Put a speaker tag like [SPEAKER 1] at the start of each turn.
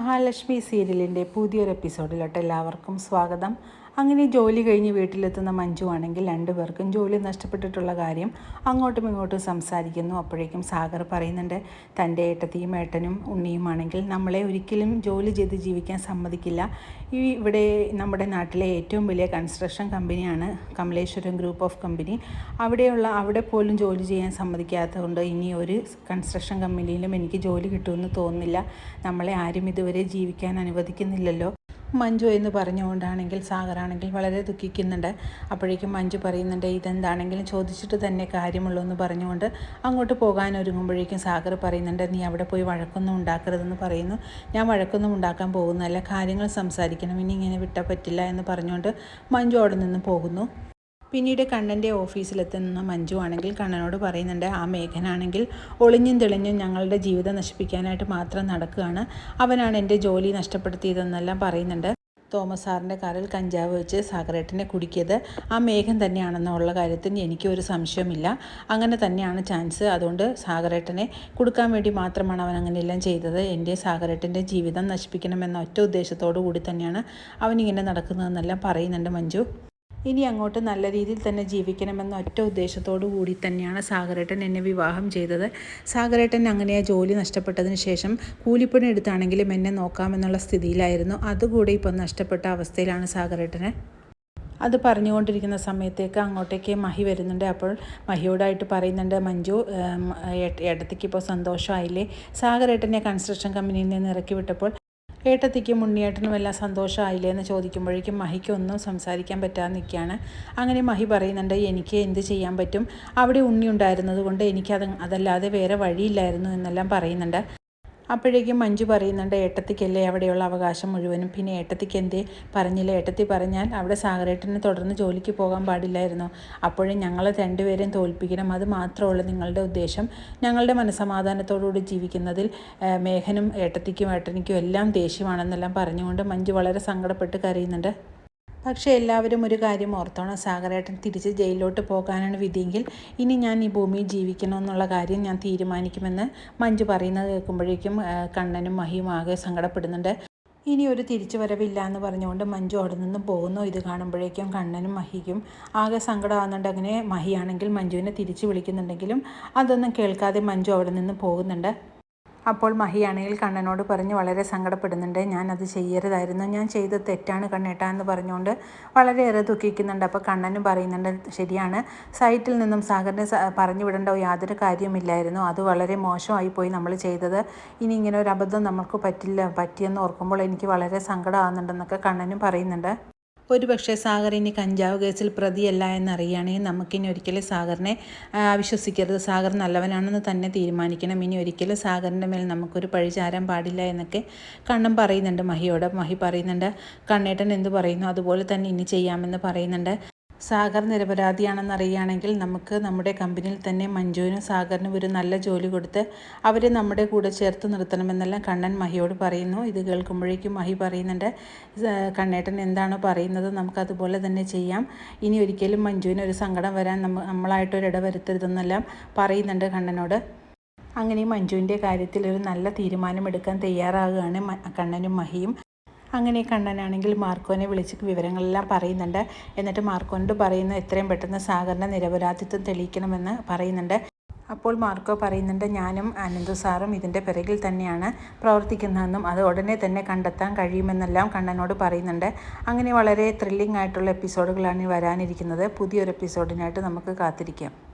[SPEAKER 1] മഹാലക്ഷ്മി സീരിയലിന്റെ പുതിയൊരു എപ്പിസോഡിലോട്ട് എല്ലാവർക്കും സ്വാഗതം. അങ്ങനെ ജോലി കഴിഞ്ഞ് വീട്ടിലെത്തുന്ന മഞ്ജു ആണെങ്കിൽ രണ്ടുപേർക്കും ജോലി നഷ്ടപ്പെട്ടിട്ടുള്ള കാര്യം അങ്ങോട്ടും ഇങ്ങോട്ടും സംസാരിക്കുന്നു. അപ്പോഴേക്കും സാഗർ പറയുന്നുണ്ട് തന്റെ ഏട്ടത്തിയും ഏട്ടനും ഉണ്ണിയുമാണെങ്കിൽ നമ്മളെ ഒരിക്കലും ജോലി ചെയ്ത് ജീവിക്കാൻ സമ്മതിക്കില്ല. ഈ ഇവിടെ നമ്മുടെ നാട്ടിലെ ഏറ്റവും വലിയ കൺസ്ട്രക്ഷൻ കമ്പനിയാണ് കമലേശ്വരം ഗ്രൂപ്പ് ഓഫ് കമ്പനി അവിടെയുള്ള അവിടെ പോലും ജോലി ചെയ്യാൻ സമ്മതിക്കാത്തതുകൊണ്ട് ഇനി ഒരു കൺസ്ട്രക്ഷൻ കമ്പനിയിലും എനിക്ക് ജോലി കിട്ടുമെന്ന് തോന്നുന്നില്ല. നമ്മളെ ആരും ഇതുവരെ ജീവിക്കാൻ അനുവദിക്കുന്നില്ലല്ലോ. മഞ്ജു എന്ന് പറഞ്ഞുകൊണ്ടാണെങ്കിൽ സാഗറാണെങ്കിൽ വളരെ ദുഃഖിക്കുന്നുണ്ട്. അപ്പോഴേക്കും മഞ്ജു പറയുന്നുണ്ട് ഇതെന്താണെങ്കിലും ചോദിച്ചിട്ട് തന്നെ കാര്യമുള്ളൂ എന്ന് പറഞ്ഞുകൊണ്ട് അങ്ങോട്ട് പോകാൻ ഒരുങ്ങുമ്പോഴേക്കും സാഗർ പറയുന്നുണ്ട് നീ അവിടെ പോയി വഴക്കൊന്നും ഉണ്ടാക്കരുതെന്ന് പറയുന്നു. ഞാൻ വഴക്കൊന്നും ഉണ്ടാക്കാൻ പോകുന്നതല്ല. കാര്യങ്ങൾ സംസാരിക്കണം. ഇനി ഇങ്ങനെ വിട്ടാൽ പറ്റില്ല എന്ന് പറഞ്ഞുകൊണ്ട് മഞ്ജു അവിടെ നിന്ന് പോകുന്നു. പിന്നീട് കണ്ണന്റെ ഓഫീസിലെത്തുന്ന മഞ്ജു ആണെങ്കിൽ കണ്ണനോട് പറയുന്നുണ്ട് ആ മേഘനാണെങ്കിൽ ഒളിഞ്ഞും തെളിഞ്ഞും ഞങ്ങളുടെ ജീവിതം നശിപ്പിക്കാനായിട്ട് മാത്രം നടക്കുകയാണ്. അവനാണ് എന്റെ ജോലി നഷ്ടപ്പെടുത്തിയതെന്നെല്ലാം പറയുന്നുണ്ട്. തോമസ് സാറിന്റെ കാറിൽ കഞ്ചാവ് വെച്ച് സാഗരേട്ടനെ കുടിക്കിയത് ആ മേഘം തന്നെയാണെന്നുള്ള കാര്യത്തിൽ എനിക്കൊരു സംശയമില്ല അങ്ങനെ തന്നെയാണ് ചാൻസ്. അതുകൊണ്ട് സാഗരേട്ടനെ കൊടുക്കാൻ വേണ്ടി മാത്രമാണ് അവൻ അങ്ങനെയെല്ലാം ചെയ്തത്. എന്റെ സാഗരേട്ടന്റെ ജീവിതം നശിപ്പിക്കണമെന്ന ഒറ്റ ഉദ്ദേശത്തോടു കൂടി തന്നെയാണ് അവനിങ്ങനെ നടക്കുന്നതെന്നെല്ലാം പറയുന്നുണ്ട് മഞ്ജു. ഇനി അങ്ങോട്ട് നല്ല രീതിയിൽ തന്നെ ജീവിക്കണമെന്ന ഒറ്റ ഉദ്ദേശത്തോടു കൂടി തന്നെയാണ് സാഗരേട്ടൻ എന്നെ വിവാഹം ചെയ്തത്. സാഗരേട്ടൻ അങ്ങനെ ആ ജോലി നഷ്ടപ്പെട്ടതിന് ശേഷം കൂലിപ്പണി എടുത്താണെങ്കിലും എന്നെ നോക്കാമെന്നുള്ള സ്ഥിതിയിലായിരുന്നു. അതുകൂടി ഇപ്പം നഷ്ടപ്പെട്ട അവസ്ഥയിലാണ് സാഗരേട്ടനെ. അത് പറഞ്ഞുകൊണ്ടിരിക്കുന്ന സമയത്തേക്ക് അങ്ങോട്ടേക്ക് മഹി വരുന്നുണ്ട്. അപ്പോൾ മഹിയോടായിട്ട് പറയുന്നുണ്ട് മഞ്ജു ഇടത്തേക്ക് ഇപ്പോൾ സന്തോഷമായില്ലേ? സാഗരേട്ടനെ കൺസ്ട്രക്ഷൻ കമ്പനിയിൽ നിന്ന് ഇറക്കി വിട്ടപ്പോൾ ഏട്ടത്തിക്കും ഉണ്ണിയേട്ടനും എല്ലാം സന്തോഷമായില്ലേ എന്ന് ചോദിക്കുമ്പോഴേക്കും മഹിക്കൊന്നും സംസാരിക്കാൻ പറ്റാതെ നിൽക്കുകയാണ്. അങ്ങനെ മഹി പറയുന്നുണ്ട് എനിക്ക് എന്ത് ചെയ്യാൻ പറ്റും? അവിടെ ഉണ്ണി ഉണ്ടായിരുന്നത് കൊണ്ട് എനിക്കത് അതല്ലാതെ വേറെ വഴിയില്ലായിരുന്നു എന്നെല്ലാം പറയുന്നുണ്ട്. അപ്പോഴേക്കും മഞ്ജു പറയുന്നുണ്ട് ഏട്ടത്തിക്കല്ലേ അവിടെയുള്ള അവകാശം മുഴുവനും? പിന്നെ ഏട്ടത്തിക്ക് എന്തേ? പറഞ്ഞില്ല ഏട്ടത്തി പറഞ്ഞാൽ അവിടെ സാഗരേട്ടനെ തുടർന്ന് ജോലിക്ക് പോകാൻ പാടില്ലായിരുന്നു. അപ്പോഴും ഞങ്ങളെ രണ്ടുപേരെയും തോൽപ്പിക്കണം അത് മാത്രമുള്ള നിങ്ങളുടെ ഉദ്ദേശം. ഞങ്ങളുടെ മനസമാധാനത്തോടുകൂടി ജീവിക്കുന്നതിൽ മേഘനും ഏട്ടത്തിക്കും ഏട്ടനിക്കും എല്ലാം ദേഷ്യമാണെന്നെല്ലാം പറഞ്ഞുകൊണ്ട് മഞ്ജു വളരെ സങ്കടപ്പെട്ട് കരയുന്നുണ്ട്. പക്ഷേ എല്ലാവരും ഒരു കാര്യം ഓർത്തോണം. സാഗരേട്ടൻ തിരിച്ച് ജയിലിലോട്ട് പോകാനാണ് വിധിയെങ്കിൽ ഇനി ഞാൻ ഈ ഭൂമിയിൽ ജീവിക്കണമെന്നുള്ള കാര്യം ഞാൻ തീരുമാനിക്കുമെന്ന് മഞ്ജു പറയുന്നത് കേൾക്കുമ്പോഴേക്കും കണ്ണനും മഹിയും ആകെ സങ്കടപ്പെടുന്നുണ്ട്. ഇനി ഒരു തിരിച്ചു വരവില്ല എന്ന് പറഞ്ഞുകൊണ്ട് മഞ്ജു അവിടെ നിന്ന് പോകുന്നു. ഇത് കാണുമ്പോഴേക്കും കണ്ണനും മഹിക്കും ആകെ സങ്കടമാകുന്നുണ്ട് അങ്ങനെ മഹിയാണെങ്കിൽ മഞ്ജുവിനെ തിരിച്ചു വിളിക്കുന്നുണ്ടെങ്കിലും അതൊന്നും കേൾക്കാതെ മഞ്ജു അവിടെ നിന്ന് പോകുന്നുണ്ട്. അപ്പോൾ മഹിയാണെങ്കിൽ കണ്ണനോട് പറഞ്ഞ് വളരെ സങ്കടപ്പെടുന്നുണ്ട് ഞാൻ അത് ചെയ്യരുതായിരുന്നു. ഞാൻ ചെയ്ത തെറ്റാണ് കണ്ണേട്ടാ എന്ന് പറഞ്ഞുകൊണ്ട് വളരെയേറെ ദുഃഖിക്കുന്നുണ്ട്. അപ്പോൾ കണ്ണനും പറയുന്നുണ്ട് ശരിയാണ്. സൈറ്റിൽ നിന്നും സാഗറിനെ പറഞ്ഞു വിടേണ്ട യാതൊരു കാര്യമില്ലായിരുന്നു അത് വളരെ മോശമായി പോയി നമ്മൾ ചെയ്തത്. ഇനി ഇങ്ങനെ ഒരു അബദ്ധം നമുക്ക് പറ്റില്ല പറ്റിയെന്ന് ഓർക്കുമ്പോൾ എനിക്ക് വളരെ സങ്കടമാകുന്നുണ്ടെന്നൊക്കെ കണ്ണനും പറയുന്നുണ്ട്. ഒരുപക്ഷെ സാഗർ ഇനി കഞ്ചാവ് കേസിൽ പ്രതിയല്ല എന്നറിയുകയാണെങ്കിൽ നമുക്കിനി ഒരിക്കലും സാഗറിനെ വിശ്വസിക്കരുത്. സാഗർ നല്ലവനാണെന്ന് തന്നെ തീരുമാനിക്കണം. ഇനി ഒരിക്കലും സാഗറിന്റെ മേൽ നമുക്കൊരു പഴി ചാരാൻ പാടില്ല എന്നൊക്കെ കണ്ണൻ പറയുന്നുണ്ട്. മഹിയോട് മഹി പറയുന്നുണ്ട്. കണ്ണേട്ടൻ എന്ത് പറയുന്നു? അതുപോലെ തന്നെ ഇനി ചെയ്യാമെന്ന് പറയുന്നുണ്ട്. സാഗർ നിരപരാധിയാണെന്ന് അറിയുകയാണെങ്കിൽ നമുക്ക് നമ്മുടെ കമ്പനിയിൽ തന്നെ മഞ്ജുവിനും സാഗറിനും ഒരു നല്ല ജോലി കൊടുത്ത് അവരെ നമ്മുടെ കൂടെ ചേർത്ത് നിർത്തണമെന്നെല്ലാം കണ്ണൻ മഹിയോട് പറയുന്നു. ഇത് കേൾക്കുമ്പോഴേക്കും മഹി പറയുന്നുണ്ട് കണ്ണേട്ടൻ എന്താണോ പറയുന്നത് നമുക്കതുപോലെ തന്നെ ചെയ്യാം. ഇനി ഒരിക്കലും മഞ്ജുവിന് ഒരു സങ്കടം വരാൻ നമ്മ നമ്മളായിട്ടൊരിട വരുത്തരുതെന്നെല്ലാം പറയുന്നുണ്ട് കണ്ണനോട്. അങ്ങനെ മഞ്ജുവിന്റെ കാര്യത്തിൽ ഒരു നല്ല തീരുമാനമെടുക്കാൻ തയ്യാറാകുകയാണ് കണ്ണനും മഹിയും. അങ്ങനെ കണ്ണനാണെങ്കിൽ മാർക്കോനെ വിളിച്ച് വിവരങ്ങളെല്ലാം പറയുന്നുണ്ട്. എന്നിട്ട് മാർക്കോനോട് പറയുന്നു എത്രയും പെട്ടെന്ന് സാഗറിന്റെ നിരപരാധിത്വം തെളിയിക്കണമെന്ന് പറയുന്നുണ്ട്. അപ്പോൾ മാർക്കോ പറയുന്നുണ്ട് ഞാനും അനന്തു സാറും ഇതിന്റെ പിറകിൽ തന്നെയാണ് പ്രവർത്തിക്കുന്നതെന്നും അത് ഉടനെ തന്നെ കണ്ടെത്താൻ കഴിയുമെന്നെല്ലാം കണ്ണനോട് പറയുന്നുണ്ട്. അങ്ങനെ വളരെ ത്രില്ലിംഗ് ആയിട്ടുള്ള എപ്പിസോഡുകളാണ് വരാനിരിക്കുന്നത്. പുതിയൊരു എപ്പിസോഡിനായിട്ട് നമുക്ക് കാത്തിരിക്കാം.